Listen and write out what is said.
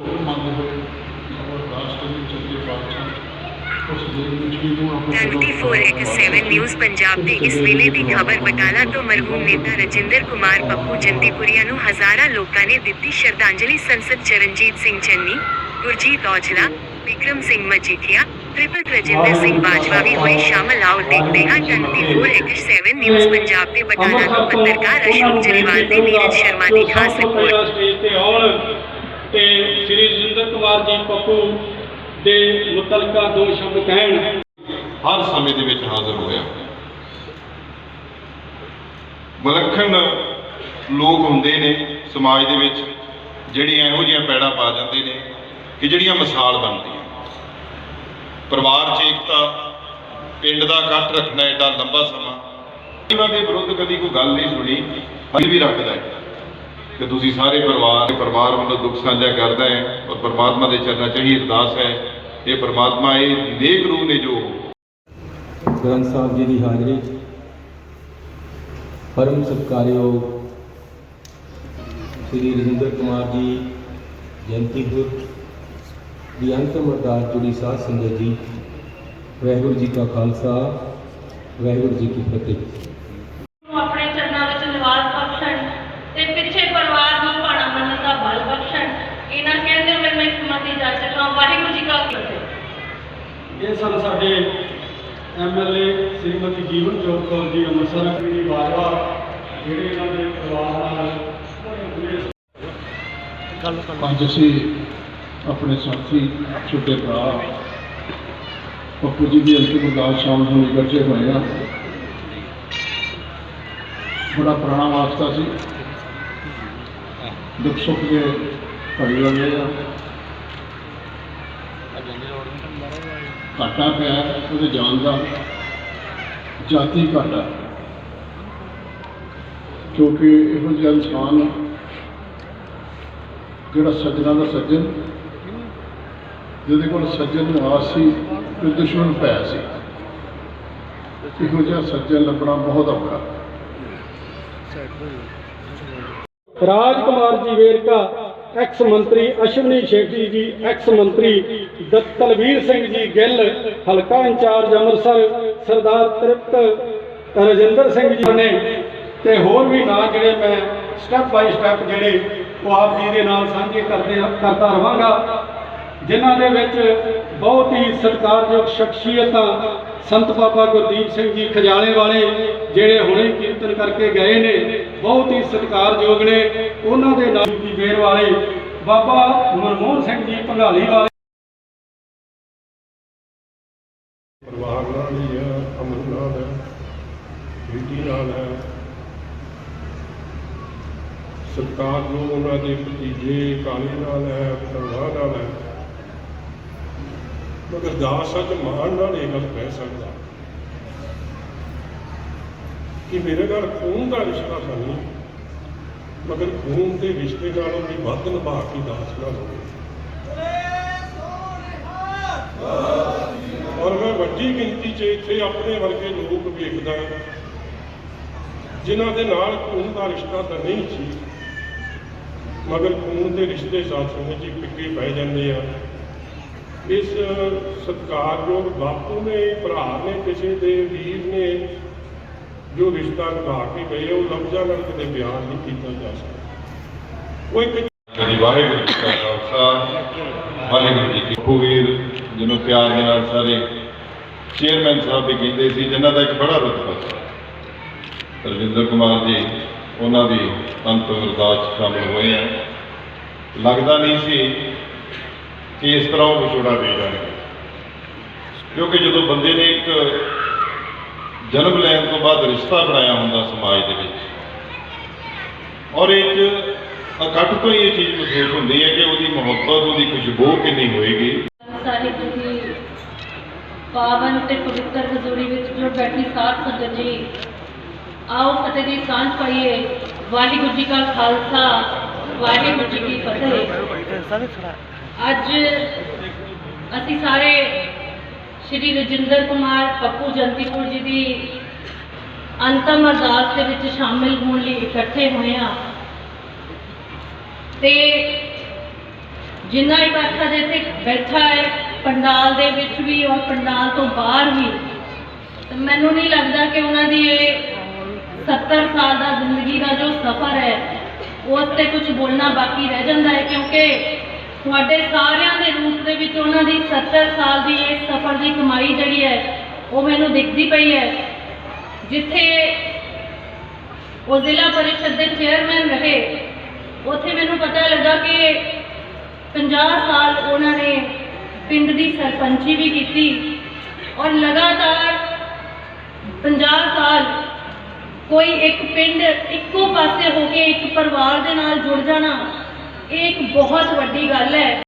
ਉਹ ਮੰਗਦੇ ਹੋਏ। ਉਹ ਅਰਦਾਸ ਕਰੀ ਚੱਲੇ ਪਾਤਸ਼ਾਹ ਉਸ ਦੇ ਵਿੱਚ ਵੀ ਨੂੰ ਆਪਣੇ 2487 ਨਿਊਜ਼ ਪੰਜਾਬ ਦੇ ਇਸ ਵੇਲੇ ਦੀ ਖਬਰ ਬਟਾਲਾ ਤੋਂ ਮਰਹੂਮ ਨੇਤਾ ਰਜਿੰਦਰ ਕੁਮਾਰ ਪੱਪੂ ਜੰਦੀਪੁਰੀਆ ਨੂੰ ਹਜ਼ਾਰਾਂ ਲੋਕਾਂ ਨੇ ਦਿੱਤੀ ਸ਼ਰਧਾਂਜਲੀ। ਸੰਸਦ ਚਰਨਜੀਤ ਸਿੰਘ ਚੰਨੀ ਗੁਰਜੀਤ ਔਜਲਾ ਵਿਕਰਮ ਸਿੰਘ ਮਜੀਠੀਆ ਤ੍ਰਿਪਤ ਰਜਿੰਦਰ ਸਿੰਘ ਬਾਜਵਾ ਵੀ ਹੋਏ। ਸ਼ਾਮਲ ਆਓ ਦੇਖਦੇ ਹਾਂ 2487 ਨਿਊਜ਼ ਪੰਜਾਬ ਦੇ ਬਟਾਲਾ ਤੋਂ ਪੱਤਰਕਾਰ ਅਸ਼ੋਕ ਜਰੀਵਾਲ ਤੇ ਨੀਰਜ ਸ਼ਰਮਾ ਦੀ ਖਾਸ ਰਿਪੋਰਟ। ਤੇ ਆਉਣ ਕੁਮਾਰ ਜੀ ਪੱਪੂ ਦੇ ਮੁਤਲਕਾ ਦੋ ਸ਼ਬਦ ਕਹਿਣ। ਹਰ ਸਮੇਂ ਦੇ ਵਿੱਚ ਹਾਜ਼ਰ ਹੋਇਆ ਵਿਲੱਖਣ ਲੋਕ ਹੁੰਦੇ ਨੇ ਸਮਾਜ ਦੇ ਵਿੱਚ ਜਿਹੜੀਆਂ ਇਹੋ ਜਿਹੀਆਂ ਪੈੜਾ ਪਾ ਜਾਂਦੇ ਨੇ ਕਿ ਜਿਹੜੀਆਂ ਮਿਸਾਲ ਬਣਦੀਆਂ ਪਰਿਵਾਰ 'ਚ ਏਕਤਾ, ਪਿੰਡ ਦਾ ਇਕੱਠ ਰੱਖਣਾ ਐਡਾ ਲੰਬਾ ਸਮਾਂ। ਇਹਨਾਂ ਦੇ ਵਿਰੁੱਧ ਕਦੀ ਕੋਈ ਗੱਲ ਨਹੀਂ ਸੁਣੀ ਹਜੇ ਵੀ ਰੱਖਦਾ ਹੈ ਕਿ ਤੁਸੀਂ ਸਾਰੇ ਪਰਿਵਾਰ ਪਰਿਵਾਰ ਵੱਲੋਂ ਦੁੱਖ ਸਾਂਝਾ ਕਰਦਾ ਹੈ ਔਰ ਪਰਮਾਤਮਾ ਦੇ ਚਰਨਾਂ 'ਚ ਹੀ ਅਰਦਾਸ ਹੈ, ਇਹ ਪਰਮਾਤਮਾ ਇਹ ਨੇਕ ਰੂਹ ਨੇ ਜੋ ਗ੍ਰੰਥ ਸਾਹਿਬ ਜੀ ਦੀ ਹਾਜ਼ਰੀ। 'ਚ ਪਰਮ ਸਤਿਕਾਰਯੋਗ ਸ੍ਰੀ ਰਜਿੰਦਰ ਕੁਮਾਰ ਜੀ, ਜਯੰਤੀ ਗੁਰ ਦੀ ਅੰਤਮ ਅਰਦਾਸ ਜੁੜੀ ਸਾਧ ਸੰਗਤ ਜੀ, ਵਾਹਿਗੁਰੂ ਜੀ ਕਾ ਖਾਲਸਾ, ਵਾਹਿਗੁਰੂ ਜੀ ਕੀ ਫਤਿਹ ਨੂੰ ਆਪਣੇ ਚਰਨਾਂ ਵਿੱਚ ਨਿਵਾਸ ਬਖਸ਼ਣ ਤੇ ਪਿੱਛੇ ਪਰਿਵਾਰ ਨੂੰ ਭਾਣਾ ਮੰਨਣ ਦਾ ਬਲ ਬਖਸ਼ਣ ਇਹਨਾਂ ਕਹਿੰਦੇ ਹੋਏ ਮੈਂ ਖਿਮਤੀ ਜਾ ਚੱਲਾਂ ਵਾਹਿਗੁਰੂ ਜੀ ਕਾ ਖਾਲਸਾ ਇਹ ਸਨ ਸਾਡੇ ਐਮਐਲਏ ਸ੍ਰੀਮਤੀ ਜੀਵਨ ਜੋਤ ਕੌਰ ਜੀ, ਅੰਮ੍ਰਿਤਸਰ ਜੀ ਬਾਜਵਾ, ਜਿਹੜੇ ਇਹਨਾਂ ਦੇ ਪਰਿਵਾਰ ਨਾਲ ਬੜੇ ਪੂਰੇ ਅੱਜ ਅਸੀਂ ਆਪਣੇ ਸਾਥੀ, ਛੋਟੇ ਭਰਾ, ਪੱਪੂ ਜੀ ਦੀ ਅੰਤਿਮ ਅਰਦਾਸ ਸ਼ਾਮ ਨੂੰ ਇਕੱਠੇ ਹੋਏ ਆ ਬੜਾ ਪੁਰਾਣਾ ਵਾਸਤਾ ਸੀ। ਦੁੱਖ ਸੁੱਖ ਦੇ ਘੜੀ ਹੋਏ ਆ। ਘਾਟਾ ਪਿਆ, ਉਹਦੇ ਜਾਣ ਦਾ ਜਾਤੀ ਘਾਟਾ। ਕਿਉਂਕਿ ਇਹੋ ਜਿਹਾ ਇਨਸਾਨ ਜਿਹੜਾ ਸੱਜਣਾ ਦਾ ਸੱਜਣ, ਜਿਹਦੇ ਕੋਲ ਸੱਜਣ ਨਿਵਾਸ ਸੀ ਤੇ ਦੁਸ਼ਮਣ ਪੈ ਸੀ। ਇਹੋ ਜਿਹਾ ਸੱਜਣ ਲੱਭਣਾ ਬਹੁਤ ਔਖਾ। ਰਾਜ ਕੁਮਾਰ ਜੀ ਵੇਰਕਾ ਐਕਸ ਮੰਤਰੀ ਅਸ਼ਵਨੀ ਸ਼ੇਖੀ ਜੀ ਐਕਸ ਮੰਤਰੀ ਦ- ਤਲਵੀਰ ਸਿੰਘ ਜੀ ਗਿੱਲ ਹਲਕਾ ਇੰਚਾਰਜ ਅੰਮ੍ਰਿਤਸਰ ਸਰਦਾਰ ਤ੍ਰਿਪਤ ਰਜਿੰਦਰ ਸਿੰਘ ਜੀ ਨੇ ਤੇ ਹੋਰ ਵੀ ਨਾਂ ਜਿਹੜੇ ਮੈਂ ਸਟੈਪ ਬਾਈ ਸਟੈਪ ਜਿਹੜੇ ਉਹ ਆਪ ਜੀ ਦੇ ਨਾਲ ਸਾਂਝੇ ਕਰਦੇ ਕਰਦਾ ਰਵਾਂਗਾ। ਜਿਨ੍ਹਾਂ ਦੇ ਵਿੱਚ ਬਹੁਤ ਹੀ ਸਤਿਕਾਰਯੋਗ ਸ਼ਖਸੀਅਤਾਂ ਸੰਤ ਬਾਬਾ ਗੁਰਦੀਪ ਸਿੰਘ ਜੀ ਖਜਾਲੇ ਵਾਲੇ, ਜਿਹੜੇ ਹੁਣੇ ਕੀਰਤਨ ਕਰਕੇ ਗਏ ਨੇ, ਬਹੁਤ ਹੀ ਸਤਿਕਾਰਯੋਗ ਨੇ। ਉਹਨਾਂ ਦੇ ਨਾਲ ਜੀ ਬੇਰ ਵਾਲੇ ਬਾਬਾ ਮਨਮੋਹਨ ਸਿੰਘ ਜੀ ਭੰਗਾਲੀ ਵਾਲੇ। ਪਰਿਵਾਰ ਨਾਲ ਹੀ ਹੈ ਅਮਰ ਨਾਲ ਹੈ, ਬੇਟੀ ਨਾਲ ਹੈ। ਸਰਕਾਰ ਉਹਨਾਂ ਦੇ ਭਤੀਜੇ ਕਾਲੇ ਨਾਲ ਹੈ ਪਰਵਾਹ ਨਾਲ ਹੈ। ਮਗਰ ਦਾਸ ਅੱਜ ਮਾਣ ਨਾਲ ਇਹ ਗੱਲ ਕਹਿ ਸਕਦਾ। ਕਿ ਮੇਰੇ ਨਾਲ ਖੂਨ ਦਾ ਰਿਸ਼ਤਾ ਤਾਂ ਮਗਰ ਖੂਨ ਦੇ ਰਿਸ਼ਤੇ ਨਾਲੋਂ ਵੀ ਵੱਧ ਨਿਭਾ ਕੇ ਦਾਸ ਨਾਲ ਹੋਵੇ। ਔਰ ਮੈਂ ਵੱਡੀ ਗਿਣਤੀ 'ਚ ਇੱਥੇ ਆਪਣੇ ਵਰਗੇ ਲੋਕ ਵੇਖਦਾ ਜਿਨ੍ਹਾਂ ਦੇ ਨਾਲ ਖੂਨ ਦਾ ਰਿਸ਼ਤਾ ਤਾਂ ਨਹੀਂ ਸੀ, ਮਗਰ ਖੂਨ ਦੇ ਰਿਸ਼ਤੇ ਸਾਥੋਂ ਵਿੱਚ ਜੀ ਫਿੱਕੇ ਪੈ ਜਾਂਦੇ ਆ। ਇਸ ਸਤਿਕਾਰਯੋਗ ਬਾਪੂ ਨੇ, ਭਰਾ ਨੇ, ਕਿਸੇ ਦੇ ਵੀਰ ਨੇ ਜੋ ਰਿਸ਼ਤਾ ਨਿਭਾ ਕੇ ਗਏ, ਉਹ ਲਫ਼ਜ਼ਾਂ ਨਾਲ ਕਦੇ ਬਿਆਨ ਨਹੀਂ ਕੀਤਾ ਜਾ ਸਕਦਾ। ਉਹ ਇੱਕ ਵਾਹਿਗੁਰੂ ਜੀ ਕਾ ਖਾਲਸਾ, ਵਾਹਿਗੁਰੂ ਜੀ ਕੀ ਖੂਬੀਰ ਜਿਹਨੂੰ ਪਿਆਰ ਦੇ ਨਾਲ ਸਾਰੇ ਚੇਅਰਮੈਨ ਸਾਹਿਬ ਵੀ ਕਹਿੰਦੇ ਸੀ, ਜਿਨ੍ਹਾਂ ਦਾ ਇੱਕ ਬੜਾ ਰੁਤਬਾ ਸੀ। ਰਵਿੰਦਰ ਕੁਮਾਰ ਜੀ, ਉਹਨਾਂ ਦੀ ਅੰਤਿਮ ਅਰਦਾਸ 'ਚ ਸ਼ਾਮਲ ਹੋਏ ਆ। ਲੱਗਦਾ ਨਹੀਂ ਸੀ ਕਿ ਇਸ ਤਰ੍ਹਾਂ ਉਹ ਵਿਛੋੜਾ ਦੇ ਜਾਣਗੇ। ਕਿਉਂਕਿ ਜਦੋਂ ਬੰਦੇ ਨੇ ਇੱਕ ਜਨਮ ਲੈਣ ਤੋਂ ਬਾਅਦ ਰਿਸ਼ਤਾ ਬਣਾਇਆ ਹੁੰਦਾ ਸਮਾਜ ਦੇ ਵਿੱਚ, ਔਰ ਇਹ 'ਚ ਇਕੱਠ ਤੋਂ ਹੀ ਇਹ ਚੀਜ਼ ਮਹਿਸੂਸ ਹੁੰਦੀ ਹੈ ਕਿ ਉਹਦੀ ਮੁਹੱਬਤ, ਉਹਦੀ ਖੁਸ਼ਬੂ ਕਿੰਨੀ ਹੋਏਗੀ। ਸਾਹਿਬ ਜੀ, ਪਾਵਨ ਤੇ ਪਵਿੱਤਰ ਹਜ਼ੂਰੀ ਵਿੱਚ ਜੋ ਬੈਠੀ ਸਾਧ ਸੰਗਤ ਜੀ, ਆਓ ਫਤਿਹ ਦੀ ਸਾਂਝ ਪਾਈਏ। ਵਾਹਿਗੁਰੂ ਜੀ ਕਾ ਖਾਲਸਾ, ਵਾਹਿਗੁਰੂ ਜੀ ਕੀ ਫਤਿਹ। ਅੱਜ ਅਸੀਂ ਸਾਰੇ ਸ਼੍ਰੀ ਰਜਿੰਦਰ ਕੁਮਾਰ ਪੱਪੂ ਜੰਤੀਪੁਰ ਜੀ ਦੀ ਅੰਤਮ ਅਰਦਾਸ ਦੇ ਵਿੱਚ ਸ਼ਾਮਿਲ ਹੋਣ ਲਈ ਇਕੱਠੇ ਹੋਏ ਹਾਂ। ਤੇ ਜਿੰਨਾ ਇਕੱਠ ਅਜੇ ਇੱਥੇ ਬੈਠਾ ਹੈ, ਪੰਡਾਲ ਦੇ ਵਿੱਚ ਵੀ ਔਰ ਪੰਡਾਲ ਤੋਂ ਬਾਹਰ ਵੀ ਮੈਨੂੰ ਨਹੀਂ ਲੱਗਦਾ ਕਿ ਉਹਨਾਂ ਦੀ ਇਹ 70 ਸਾਲ ਦਾ ਜ਼ਿੰਦਗੀ ਦਾ ਜੋ ਸਫ਼ਰ ਹੈ, ਉਸ ਤੇ ਕੁਝ ਬੋਲਣਾ ਬਾਕੀ ਰਹਿ ਜਾਂਦਾ ਹੈ, ਕਿਉਂਕਿ ਤੁਹਾਡੇ ਸਾਰਿਆਂ ਦੇ ਰੂਪ ਦੇ ਵਿੱਚ ਉਹਨਾਂ ਦੀ 70 ਸਾਲ ਦੀ ਇਸ ਸਫ਼ਰ ਦੀ ਕਮਾਈ ਜਿਹੜੀ ਹੈ, ਉਹ ਮੈਨੂੰ ਦਿਖਦੀ ਪਈ ਹੈ। ਜਿੱਥੇ ਉਹ ਜ਼ਿਲ੍ਹਾ ਪਰਿਸ਼ਦ ਦੇ ਚੇਅਰਮੈਨ ਰਹੇ, ਉੱਥੇ ਮੈਨੂੰ ਪਤਾ ਲੱਗਾ ਕਿ 50 ਸਾਲ ਉਹਨਾਂ ਨੇ ਪਿੰਡ ਦੀ ਸਰਪੰਚੀ ਵੀ ਕੀਤੀ ਔਰ ਲਗਾਤਾਰ 50 ਸਾਲ ਕੋਈ ਇੱਕ ਪਿੰਡ ਇੱਕੋ ਪਾਸੇ ਹੋ ਕੇ ਇੱਕ ਪਰਿਵਾਰ ਦੇ ਨਾਲ ਜੁੜ ਜਾਣਾ ਇਹ ਇੱਕ ਬਹੁਤ ਵੱਡੀ ਗੱਲ ਹੈ।